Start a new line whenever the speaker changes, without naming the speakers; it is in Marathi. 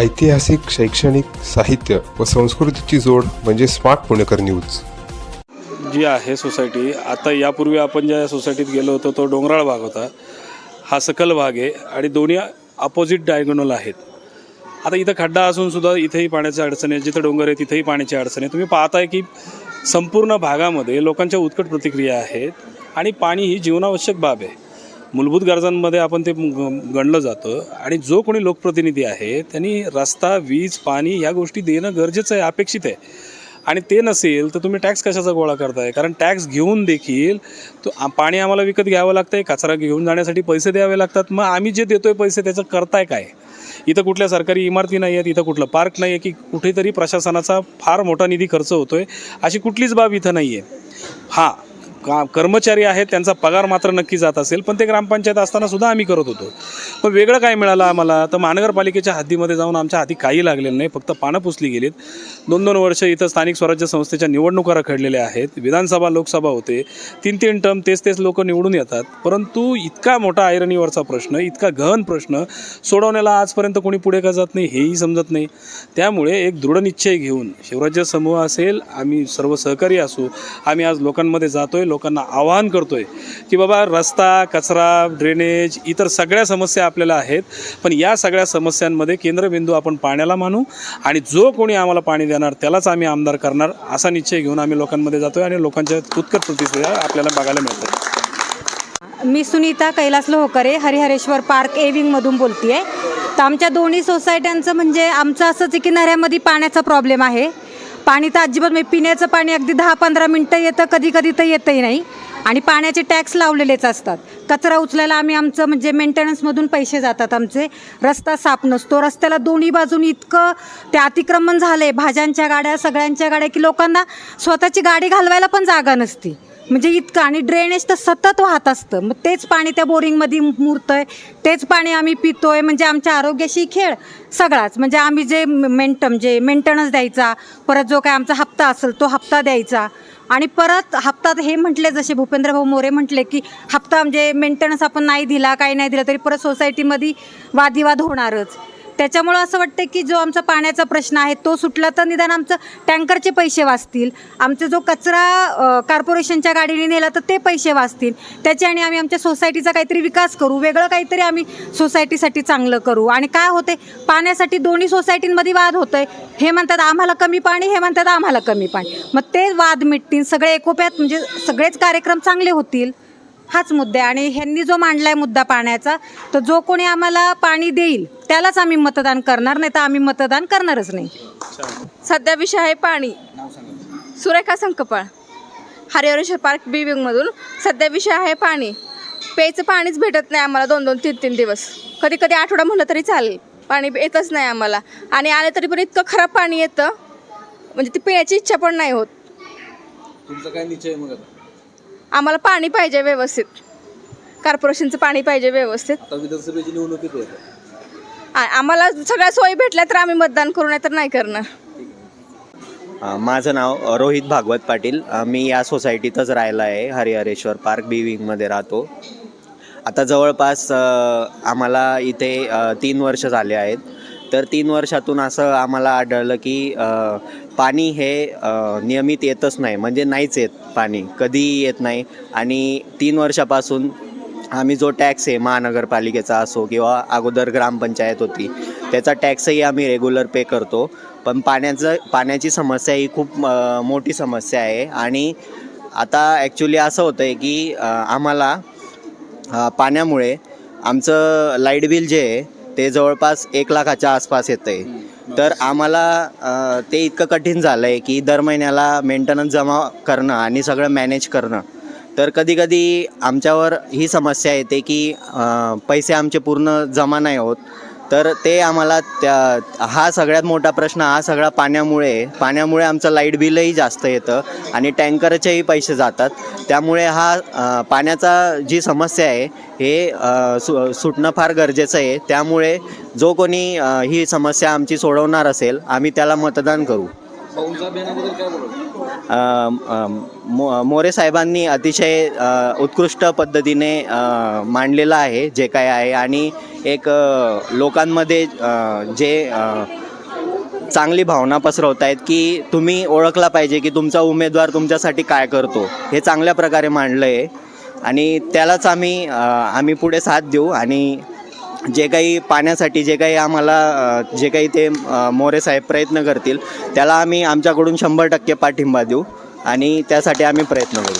ऐतिहासिक शैक्षणिक साहित्य व संस्कृतीची जोड म्हणजे स्मार्ट पुणेकर न्यूज.
जी आहे सोसायटी आता यापूर्वी आपण ज्या सोसायटीत गेलो होतो तो डोंगराळ भाग होता. हा सकल भाग आहे आणि दोन्ही अपोजिट डायगोनल आहेत. आता इथं खड्डा असून सुद्धा इथेही पाण्याची अडचण आहे. जिथं डोंगर आहे तिथेही पाण्याची अडचण आहे. तुम्ही पाहताय की संपूर्ण भागामध्ये लोकांच्या उत्कट प्रतिक्रिया आहेत आणि पाणी ही जीवनावश्यक बाब आहे. मूलभूत गरजांमध्ये आपण ते ग- गणलं जातं. आणि जो कोणी लोकप्रतिनिधी आहे त्यांनी रस्ता वीज पाणी ह्या गोष्टी देणं गरजेचं आहे अपेक्षित आहे. आणि ते नसेल तर तुम्ही टॅक्स कशाचा गोळा करताय? कारण टॅक्स घेऊन देखील तो आ- पाणी आम्हाला विकत घ्यावं लागतंय कचरा घेऊन जाण्यासाठी पैसे द्यावे लागतात. मग आम्ही जे देतोय पैसे त्याचं करताय काय? इथं कुठल्या सरकारी इमारती नाही आहेत इथं कुठलं पार्क नाही आहे की कुठेतरी प्रशासनाचा फार मोठा निधी खर्च होतोय अशी कुठलीच बाब इथं नाही आहे हां का कर्मचारी आहेत त्यांचा पगार मात्र नक्की जात असेल पण ते ग्रामपंचायत असताना सुद्धा आम्ही करत होतो. पण वेगळं काय मिळालं आम्हाला? तर महानगरपालिकेच्या हद्दीमध्ये जाऊन आमच्या हाती काही लागलेलं नाही फक्त पानं पुसली गेलीत. दोन दोन वर्ष इथं स्थानिक स्वराज्य संस्थेच्या निवडणुका रखडलेल्या आहेत. विधानसभा लोकसभा होते. तीन तीन टर्म तेच तेच लोक निवडून येतात. परंतु इतका मोठा आयरणीवरचा प्रश्न इतका गहन प्रश्न सोडवण्याला आजपर्यंत कोणी पुढे का जात नाही हेही समजत नाही. त्यामुळे एक दृढनिश्चय घेऊन शिवराज्य समूह असेल आम्ही सर्व सहकारी असू आम्ही आज लोकांमध्ये जातोय लोकांना आवाहन करतोय की बाबा रस्ता कचरा ड्रेनेज इतर सगळ्या समस्या आपल्याला आहेत. पण या सगळ्या समस्यांमध्ये केंद्रबिंदू आपण पाण्याला मानू आणि जो कोणी आम्हाला पाणी देणार त्यालाच आम्ही आमदार करणार असा निश्चय घेऊन आम्ही लोकांमध्ये जातो आणि लोकांच्या उत्कट प्रतिक्रिया आपल्याला बघायला मिळतात.
मी सुनीता कैलास लोहकरे हरिहरेश्वर पार्क एविंगमधून बोलते आहे तर आमच्या दोन्ही सोसायट्यांचं म्हणजे आमचं असंच आहे की नऱ्यामध्ये पाण्याचा प्रॉब्लेम आहे. पाणी तर अजिबात म्हणजे पिण्याचं पाणी अगदी दहा पंधरा मिनटं येतं कधी कधी तर येतही नाही. आणि पाण्याचे टॅक्स लावलेलेच असतात. कचरा उचलायला आम्ही आमचं म्हणजे मेंटेनन्समधून पैसे जातात आमचे. रस्ता साफ नसतो. रस्त्याला दोन्ही बाजून इतकं ते अतिक्रमण झालं आहे भाज्यांच्या गाड्या सगळ्यांच्या गाड्या की लोकांना स्वतःची गाडी घालवायला पण जागा नसती. म्हणजे इतकं आणि ड्रेनेज तर सतत वाहत असतं. मग तेच पाणी त्या बोरिंगमध्ये मुरतंय. तेच पाणी आम्ही पितोय. म्हणजे आमच्या आरोग्याशी खेळ सगळाच. म्हणजे आम्ही जे मेंट म्हणजे मेंटेनन्स द्यायचा परत जो काय आमचा हप्ता असेल तो हप्ता द्यायचा. आणि परत हप्ता हे म्हटले जसे भूपेंद्रभाऊ मोरे म्हटले की हप्ता म्हणजे मेंटेनन्स आपण नाही दिला काही नाही दिला तरी परत सोसायटीमध्ये वादविवाद होणारच. त्याच्यामुळं असं वाटतं की जो आमचा पाण्याचा प्रश्न आहे तो सुटला तर निदान आमचं टँकरचे पैसे वाचतील. आमचा जो कचरा कॉर्पोरेशनच्या गाडीने नेला तर ते पैसे वाचतील. त्याचे आणि आम्ही आमच्या सोसायटीचा काहीतरी विकास करू वेगळं काहीतरी आम्ही सोसायटीसाठी चांगलं करू. आणि काय होते पाण्यासाठी दोन्ही सोसायटींमध्ये वाद होतोय. हे म्हणतात आम्हाला कमी पाणी हे म्हणतात आम्हाला कमी पाणी. मग ते वाद मिटतील सगळे एकोप्यात म्हणजे सगळेच कार्यक्रम चांगले होतील. हाच मुद्दा आहे. आणि ह्यांनी जो मांडलाय मुद्दा पाण्याचा तर जो कोणी आम्हाला पाणी देईल त्यालाच आम्ही मतदान करणार नाही तर आम्ही मतदान करणारच नाही.
सध्या विषय आहे पाणी. सुरेखा संकपाळ हरिहरेश्वर पार्क बी विंगमधून सध्या विषय आहे पाणी. प्यायचं पाणीच भेटत नाही आम्हाला दोन दोन तीन तीन दिवस. कधी कधी आठवडा म्हणलं तरी चालेल. पाणी येतच नाही आम्हाला. आणि आले तरी पण इतकं खराब पाणी येतं. म्हणजे ती पिण्याची इच्छा पण नाही होत.
तुमचा काय निश्चय मग आता?
आम्हाला पाणी पाहिजे व्यवस्थित. कॉर्पोरेशनचं पाणी पाहिजे व्यवस्थित.
आता विधानसभेची निवडणूक येते आता.
आ- आम्हाला सगळ्या सोयी भेटल्या तर आम्ही मतदान करू नाही तर नाही करणार.
अ, माझं नाव अ, रोहित भागवत पाटील. अ, मी या सोसायटीतच राहिला आहे हरिहरेश्वर पार्क बी विंगमध्ये राहतो. आता जवळपास अ, आम्हाला इथे अ, तीन वर्ष झाले आहेत. तर तीन वर्षातून असं आम्हाला आढळलं की अ, पाणी हे नियमित येतच नाही म्हणजे नाहीच येत पाणी कधीही येत नाही. आणि तीन वर्षापासून आम्ही जो टॅक्स आहे महानगरपालिकेचा असो किंवा अगोदर ग्रामपंचायत होती त्याचा टॅक्सही आम्ही रेग्युलर पे करतो. पण पाण्याचं पाण्याची समस्या ही खूप मोठी समस्या आहे. आणि आता ॲक्च्युली असं होतं आहे की आम्हाला पाण्यामुळे आमचं लाइट बिल जे आहे ते जवळपास एक लाखाच्या आसपास येतं आहे तर आम्हाला ते इतकं कठीण झालं आहे की दर महिन्याला मेंटेनन्स जमा करणं आणि सगळं मॅनेज करणं. तर कधी कधी आमच्यावर ही समस्या येते की पैसे आमचे पूर्ण जमा नाही होत. तर ते आम्हाला त्या हा सगळ्यात मोठा प्रश्न हा सगळा पाण्यामुळे पाण्यामुळे आमचं लाइट बिलही जास्त येतं आणि टँकरचेही पैसे जातात. त्यामुळे हा पाण्याचा जी समस्या आहे हे सु सुटणं फार गरजेचं आहे. त्यामुळे जो कोणी ही समस्या आमची सोडवणार असेल आम्ही त्याला मतदान करू. मो मोरे साहेबांनी अतिशय उत्कृष्ट पद्धतीने मांडलेलं आहे जे काय आहे. आणि एक लोकांमध्ये जे चांगली भावना पसरवत आहेत की तुम्ही ओळखला पाहिजे की तुमचा उमेदवार तुमच्यासाठी काय करतो. हे चांगल्या प्रकारे मांडलं आहे आणि त्यालाच आम्ही आम्ही पुढे साथ देऊ. आणि जे काही पाण्यासाठी जे काही आम्हाला जे काही ते मोरे साहेब प्रयत्न करतील त्याला आम्ही आमच्याकडून शंभर टक्के पाठिंबा देऊ आणि त्यासाठी आम्ही प्रयत्न करू.